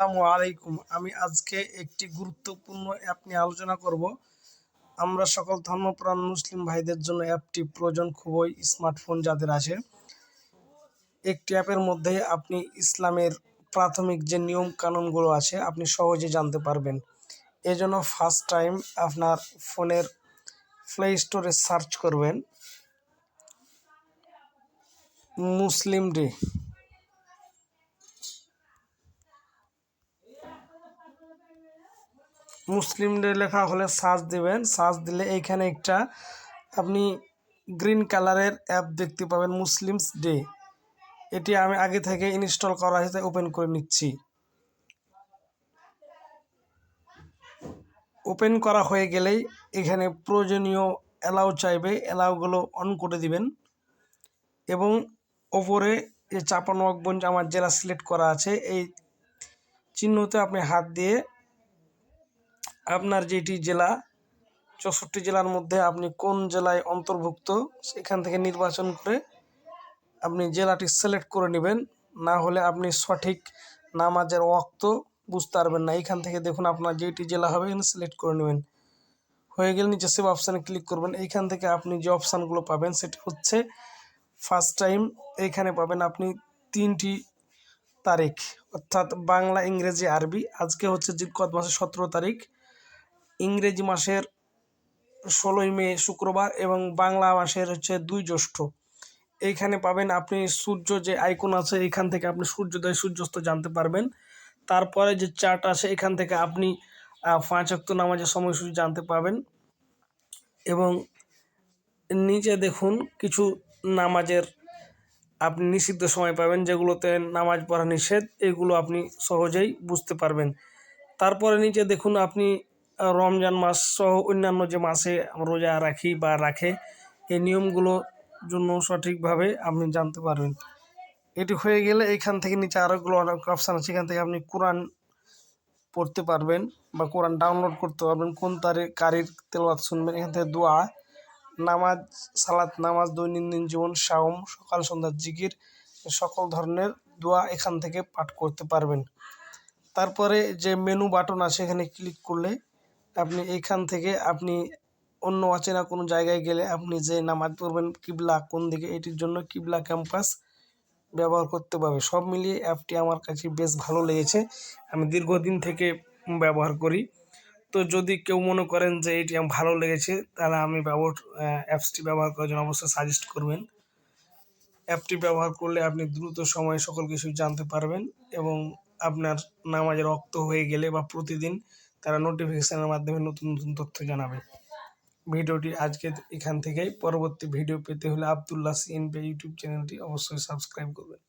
আসসালামু আলাইকুম। আমি আজকে একটি গুরুত্বপূর্ণ অ্যাপ নিয়ে আলোচনা করব। আমরা সকল ধর্মপ্রাণ মুসলিম ভাইদের জন্য অ্যাপটি প্রয়োজন খুবই স্মার্টফোন যাদের আছে। একটি অ্যাপের মধ্যে আপনি ইসলামের প্রাথমিক যে নিয়ম কানুনগুলো আছে, আপনি সহজে জানতে পারবেন। এজন্য ফার্স্ট টাইম আপনার ফোনের প্লে স্টোরে সার্চ করবেন। মুসলিম ডে মুসলিম ডে লেখা হলে সার্চ দিবেন। সার্চ দিলে এইখানে একটা আপনি গ্রিন কালারের অ্যাপ দেখতে পাবেন, মুসলিমস ডে। এটি আমি আগে থেকে ইনস্টল করা হয়েছে ওপেন করে নিচ্ছি। ওপেন করা হয়ে গেলেই এখানে প্রয়োজনীয় অ্যালাউ চাইবে, অ্যালাউগুলো অন করে দিবেন। এবং ওপরে যে চাপানোয়াগঞ্জ আমার জেলা সিলেক্ট করা আছে, এই চিহ্নতে আপনি হাত দিয়ে আপনার যেটি জেলা, চৌষট্টি জেলার মধ্যে আপনি কোন জেলায় অন্তর্ভুক্ত, সেখান থেকে নির্বাচন করে আপনি জেলাটি সিলেক্ট করে নেবেন। না হলে আপনি সঠিক নামাজের ওয়াক্ত বুঝতে পারবেন না। এখান থেকে দেখুন আপনার যেটি জেলা হবে, এখানে সিলেক্ট করে নেবেন। হয়ে গেলে নিচে সেভ অপশানে ক্লিক করবেন। এইখান থেকে আপনি যে অপশানগুলো পাবেন, সেটি হচ্ছে ফার্স্ট টাইম এইখানে পাবেন আপনি তিনটি তারিখ, অর্থাৎ বাংলা, ইংরেজি, আরবি। আজকে হচ্ছে জিকত মাসের সতেরো তারিখ। ইংরেজি মাসের ষোলোই মে, শুক্রবার এবং বাংলা মাসের হচ্ছে দুই জ্যৈষ্ঠ। এইখানে পাবেন আপনি সূর্য যে আইকন আছে এখান থেকে আপনি সূর্যোদয়, সূর্যাস্ত জানতে পারবেন। তারপরে যে চার্ট আছে, এখান থেকে আপনি পাঁচ অক্ত নামাজের সময়সূচি জানতে পাবেন এবং নিচে দেখুন কিছু নামাজের আপনি নিষিদ্ধ সময় পাবেন, যেগুলোতে নামাজ পড়া নিষেধ, এগুলো আপনি সহজেই বুঝতে পারবেন। তারপরে নিচে দেখুন আপনি রমজান মাস সহ অন্যান্য যে মাসে রোজা রাখি বা রাখে, এই নিয়মগুলো জন্য সঠিকভাবে আপনি জানতে পারবেন। এটি হয়ে গেলে এখান থেকে নিচে আরোগুলো অনেক অপশান আছে। এখান থেকে আপনি কোরআন পড়তে পারবেন বা কোরআন ডাউনলোড করতে পারবেন। কোন তারিখ কারির তেলবাদ শুনবেন, এখান থেকে দোয়া, নামাজ, সালাত, নামাজ, দৈনন্দিন জীবন, সাওম, সকাল সন্ধ্যার জিকির, সকল ধরনের দোয়া এখান থেকে পাঠ করতে পারবেন। তারপরে যে মেনু বাটন আছে, এখানে ক্লিক করলে আপনি এইখান থেকে আপনি অন্য অচেনা কোনো জায়গায় গেলে আপনি যে নামাজ পড়বেন, কিবলা কোন দিকে, এটির জন্য কিবলা ক্যাম্পাস ব্যবহার করতে পারবে। সব মিলিয়ে অ্যাপটি আমার কাছে বেশ ভালো লেগেছে। আমি দীর্ঘদিন থেকে ব্যবহার করি। তো যদি কেউ মনে করেন যে এটি আমার ভালো লেগেছে, তাহলে আমি ব্যবহার অ্যাপসটি ব্যবহার করার জন্য অবশ্যই সাজেস্ট করবেন। অ্যাপটি ব্যবহার করলে আপনি দ্রুত সময়ে সকল কিছু জানতে পারবেন এবং আপনার নামাজের রক্ত হয়ে গেলে বা প্রতিদিন তারা নোটিফিকেশানের মাধ্যমে নতুন নতুন তথ্য জানাবে। ভিডিওটি আজকে এখান থেকেই। পরবর্তী ভিডিও পেতে হলে আবদুল্লাহ সিএনপি ইউটিউব চ্যানেলটি অবশ্যই সাবস্ক্রাইব করবেন।